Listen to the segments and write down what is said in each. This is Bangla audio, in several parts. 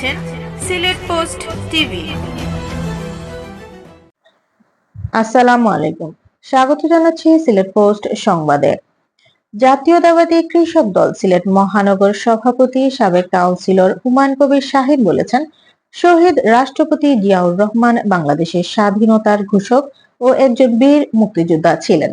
দেখছেন সিলেট পোস্ট টিভি। আসসালামু আলাইকুম। স্বাগত জানাচ্ছি সিলেট পোস্ট সংবাদে। জাতীয়তাবাদী কৃষক দল সিলেট মহানগর সভাপতি, সাবেক কাউন্সিলর হুমায়ুন কবির শাহিদ বলেছেন, শহীদ রাষ্ট্রপতি জিয়াউর রহমান বাংলাদেশের স্বাধীনতার ঘোষক ও একজন বীর মুক্তিযোদ্ধা ছিলেন।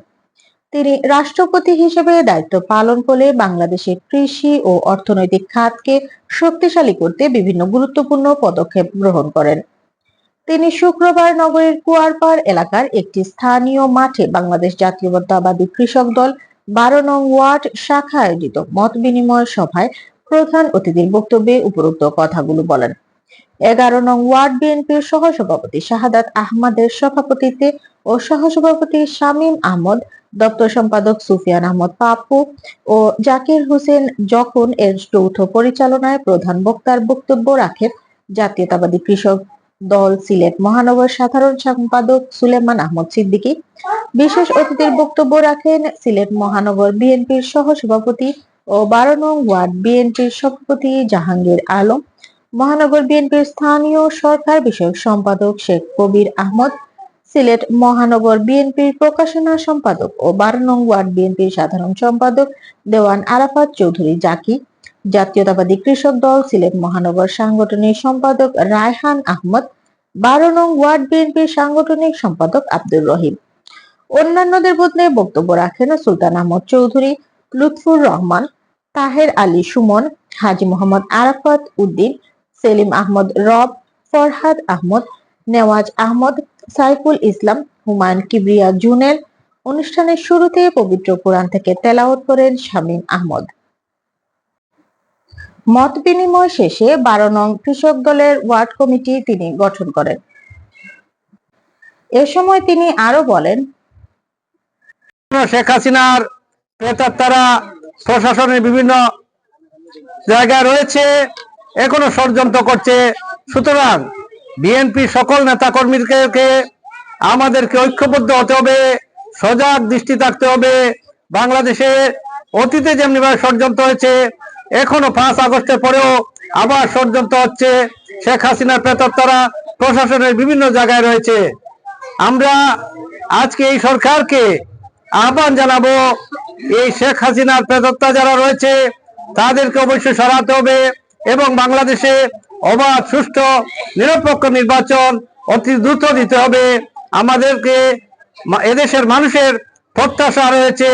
তিনি রাষ্ট্রপতি হিসেবে দায়িত্ব পালন করে বাংলাদেশের কৃষি ও অর্থনৈতিক খাতকে শক্তিশালী করতে বিভিন্ন গুরুত্বপূর্ণ পদক্ষেপ গ্রহণ করেন। তিনি শুক্রবার নগরের কুয়ারপাড় এলাকার একটি স্থানীয় মাঠে বাংলাদেশ জাতীয়তাবাদী কৃষক দল বারো নং ওয়ার্ড শাখা আয়োজিত মত বিনিময় সভায় প্রধান অতিথির বক্তব্যে উপরোক্ত কথাগুলো বলেন। এগারো নং ওয়ার্ড বিএনপির সহসভাপতি শাহাদাত আহমদের সভাপতিত্বে ও সহসভাপতি শামীম আহমদ, দপ্তর সম্পাদক সুফিয়ান আহমদ পাপ্পু ও জাকির হোসেন যখন এর যৌথ পরিচালনায় প্রধান বক্তার বক্তব্য রাখেন, জাতীয়তাবাদী কৃষক দল সিলেট মহানগর সাধারণ সম্পাদক সুলেমান আহমদ সিদ্দিকী। বিশেষ অতিথির বক্তব্য রাখেন সিলেট মহানগর বিএনপির সহ সভাপতি ও বারো নং ওয়ার্ড বিএনপির সভাপতি জাহাঙ্গীর আলম, মহানগর বিএনপির স্থানীয় সরকার বিষয়ক সম্পাদক শেখ কবির আহমদ সিলেট মহানগর বিএনপির প্রকাশনা সম্পাদক ও বারো নং ওয়ার্ড বিএনপির সাধারণ সম্পাদক দেওয়ান আরাফাত চৌধুরী জাকি, জাতীয়তাবাদী কৃষক দল সিলেট মহানগর সাংগঠনিক সম্পাদক রায়হান আহমদ বারো নং ওয়ার্ড বিএনপির সাংগঠনিক সম্পাদক আব্দুর রহিম। অন্যান্যদের মধ্যে বক্তব্য রাখেন সুলতান আহমদ চৌধুরী, লুৎফুর রহমান, তাহের আলী সুমন, হাজি মোহাম্মদ আরাফাত উদ্দিন, সেলিম আহমদ রব, ফরহাদ আহমদ, নেওয়াজ আহমদ সাইফুল ইসলাম, হুমায়ুন কিবরিয়া জুনের অনুষ্ঠানের শুরুতে পবিত্র কোরআন থেকে তেলাওয়াত করেন শামীম আহমদ। মত বিনিময় শেষে বারো নং কৃষক দলের ওয়ার্ড কমিটি তিনি গঠন করেন। এ সময় তিনি আরও বলেন শেখ হাসিনার প্রেতাত্মারা প্রশাসনের বিভিন্ন জায়গায় রয়েছে, এখনও ষড়যন্ত্র করছে, সুতরাং বিএনপি সকল নেতা কর্মীদেরকে আমাদেরকে ঐক্যবদ্ধ হতে হবে, সজাগ দৃষ্টি থাকতে হবে। বাংলাদেশে অতীতে যেমনি ভাবে ষড়যন্ত্র হয়েছে, এখনও পাঁচ আগস্টের পরেও আবার ষড়যন্ত্র হচ্ছে। শেখ হাসিনার প্রেতাত্মারা প্রশাসনের বিভিন্ন জায়গায় রয়েছে। আমরা আজকে এই সরকারকে আহ্বান জানাব, এই শেখ হাসিনার প্রেতত্তা যারা রয়েছে, তাদেরকে অবশ্যই সরাতে হবে এবং বাংলাদেশে অবাধ, সুষ্ঠু, নিরপেক্ষ নির্বাচন অতি দ্রুত দিতে হবে। আমাদেরকে এদেশের মানুষের প্রত্যাশা রয়েছে।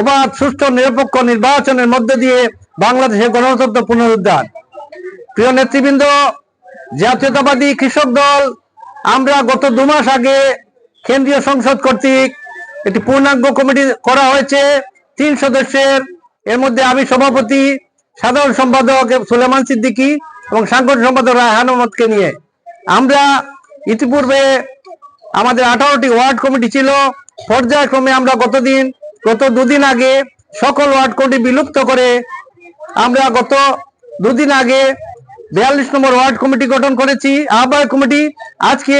অবাধ, সুষ্ঠু, নিরপেক্ষ নির্বাচনের মধ্যে দিয়ে বাংলাদেশের গণতন্ত্র পুনরুদ্ধার। প্রিয় নেতৃবৃন্দ, জাতীয়তাবাদী কৃষক দল, আমরা গত দু মাস আগে কেন্দ্রীয় সংসদ কর্তৃক একটি পূর্ণাঙ্গ কমিটি করা হয়েছে। তিন সদস্যের, এর মধ্যে আমি সভাপতি, সাধারণ সম্পাদক সুলেমান সিদ্দিকী এবং সাংগঠনিক সম্পাদক রায়হান মোহাম্মদকে নিয়ে। আমরা ইতিপূর্বে আমাদের আঠারোটি ওয়ার্ড কমিটি ছিল। পর্যায়ক্রমে আমরা গতদিন, গত দুদিন আগে সকল ওয়ার্ড কমিটি বিলুপ্ত করে আমরা গত দুদিন আগে বিয়াল্লিশ নম্বর ওয়ার্ড কমিটি গঠন করেছি। আহ্বায়ক কমিটি আজকে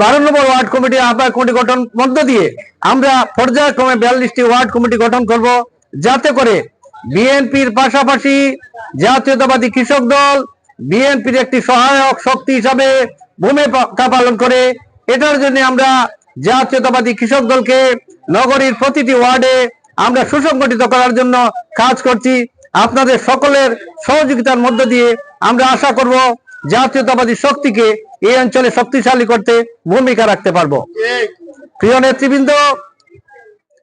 বারো নম্বর ওয়ার্ড কমিটি আহ্বায়ক কমিটি গঠন মধ্য দিয়ে আমরা পর্যায়ক্রমে বিয়াল্লিশটি ওয়ার্ড কমিটি গঠন করব। যাতে করে বিএনপির পাশাপাশি জাতীয়তাবাদী কৃষক দল বিএনপির একটি সহায়ক শক্তি হিসাবে ভূমিকা পালন করে। এটার জন্য আমরা জাতীয়তাবাদী কৃষক দলকে নগরীর প্রতিটি ওয়ার্ডে আমরা সুসংগঠিত করার জন্য কাজ করছি। আপনাদের সকলের সহযোগিতার মধ্য দিয়ে আমরা আশা করব জাতীয়তাবাদী শক্তিকে এই অঞ্চলে শক্তিশালী করতে ভূমিকা রাখতে পারব। প্রিয় নেতৃবৃন্দ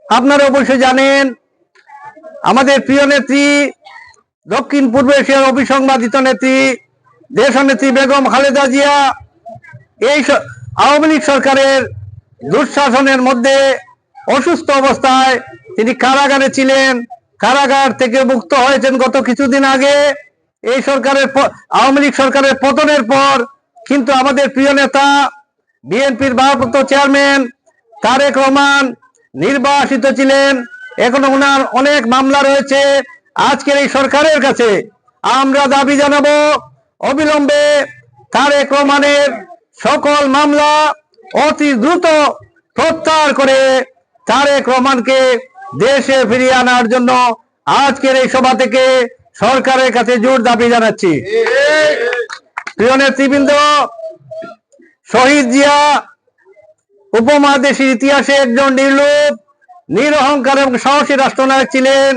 আপনারা অবশ্যই জানেন আমাদের প্রিয় নেত্রী, দক্ষিণ পূর্ব এশিয়ার অভিসংবাদিত নেত্রী দেশ নেত্রী বেগম খালেদা জিয়া, এই আওয়ামী লীগ সরকারের দুঃশাসনের মধ্যে অসুস্থ অবস্থায় তিনি কারাগারে ছিলেন। কারাগার থেকে মুক্ত হয়েছেন গত কিছুদিন আগে। এই সরকারের আওয়ামী লীগ সরকারের পতনের পর কিন্তু আমাদের প্রিয় নেতা, বিএনপির ভারপ্রাপ্ত চেয়ারম্যান তারেক রহমান নির্বাসিত ছিলেন। এখনও ওনার অনেক মামলা রয়েছে আজকের এই সরকারের কাছে। আমরা দাবি জানাব, অবিলম্বে তারেক রহমানের সকল মামলা অতি দ্রুত প্রত্যাহার করে তারেক রহমানকে দেশে ফিরিয়ে আনার জন্য আজকের এই সভা থেকে সরকারের কাছে জোর দাবি জানাচ্ছি। প্রিয় নেতৃবৃন্দ, শহীদ জিয়া, উপমহাদেশের ইতিহাসে একজন নির্লোভ নিরহংকার এবং সাহসী রাষ্ট্রনায়ক ছিলেন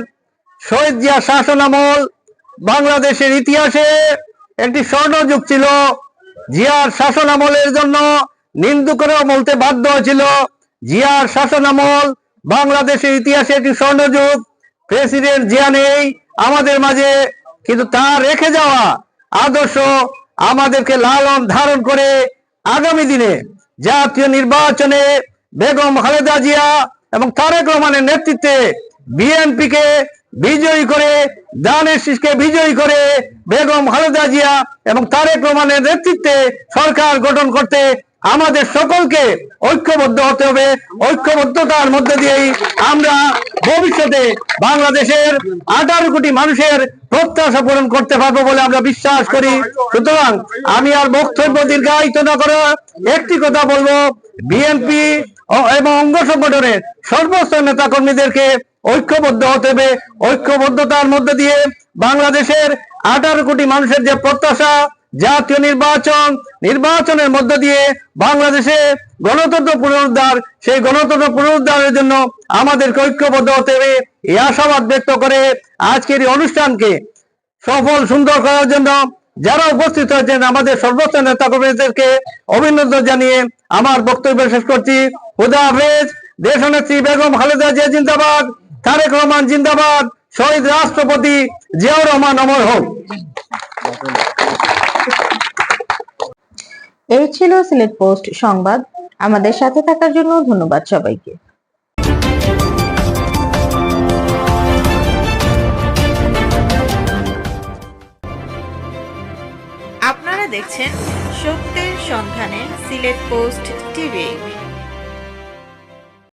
শহীদ জিয়া শাসন আমল, বাংলাদেশের ইতিহাসে একটি স্বর্ণযুগ ছিল। জিয়ার শাসন আমলের জন্য নিন্দু করেও বলতে বাধ্য হয়েছিল। জিয়ার শাসন আমল, বাংলাদেশের ইতিহাসে একটি স্বর্ণযুগ। প্রেসিডেন্ট জিয়া নেই আমাদের মাঝে, কিন্তু তার রেখে যাওয়া আদর্শ আমাদেরকে লালন ধারণ করে আগামী দিনে জাতীয় নির্বাচনে বেগম খালেদা জিয়া এবং তারেক রহমানের নেতৃত্বে বিএনপিকে বিজয়ী করে দানের বিজয়ী করে বেগম খালেদা জিয়া এবং তারেক রহমানের নেতৃত্বে সরকার গঠন করতে আমাদের সকলকে ঐক্যবদ্ধ হতে হবে। ঐক্যবদ্ধতার মধ্যে দিয়েই আমরা ভবিষ্যতে বাংলাদেশের আঠারো কোটি মানুষের প্রত্যাশা পূরণ করতে পারব বলে আমরা বিশ্বাস করি। সুতরাং আমি আর বক্তব্য দীর্ঘায়িত না করে একটি কথা বলব। বিএনপি এবং অঙ্গ সংগঠনের সর্বোচ্চ নেতা কর্মীদেরকে ঐক্যবদ্ধ হতে হবে। ঐক্যবদ্ধতার মধ্যে দিয়ে বাংলাদেশের আঠারো কোটি মানুষের যে প্রত্যাশা, জাতীয় নির্বাচন, নির্বাচনের মধ্য দিয়ে বাংলাদেশে গণতন্ত্র পুনরুদ্ধার, সেই গণতন্ত্র পুনরুদ্ধারের জন্য আমাদেরকে ঐক্যবদ্ধ হতে হবে। এই আশাবাদ ব্যক্ত করে আজকের এই অনুষ্ঠানকে সফল, সুন্দর করার জন্য যারা উপস্থিত হয়েছেন আমাদের সর্বোচ্চ নেতা কর্মীদেরকে অভিনন্দন জানিয়ে আমার বক্তব্য শেষ করছি। হুদা হাফেজ দেশনেত্রী বেগম খালেদা জিয়া জিন্দাবাদ, তারেক রহমান জিন্দাবাদ, শহীদ রাষ্ট্রপতি জিয়াউর রহমান অমর হোক। এই ছিল সিলেট পোস্ট সংবাদ। আমাদের সাথে থাকার জন্য ধন্যবাদ সবাইকে। সত্যের সন্ধানে সিলেট পোস্ট টিভি।